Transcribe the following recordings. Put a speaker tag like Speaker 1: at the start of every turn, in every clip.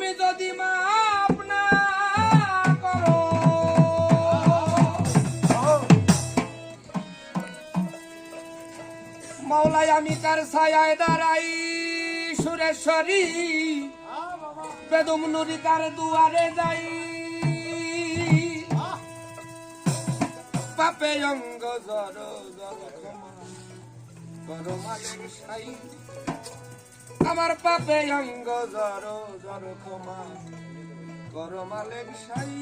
Speaker 1: তুমি যদি মাপ না করো। মাওলাই আমি কার ছায়ায় দাঁড়াই, সুরেশ্বরী। বেদম নদী কার দুয়ারে যাই। পাপে অঙ্গ জর জর মালিক সাই। আমার পাপে অঙ্গ জড় জড় ক্ষমা করো মালেক সাই।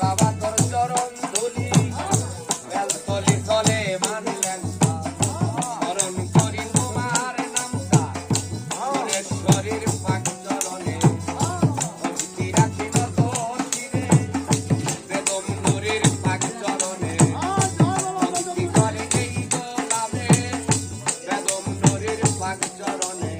Speaker 1: বাবা রাগ চরণে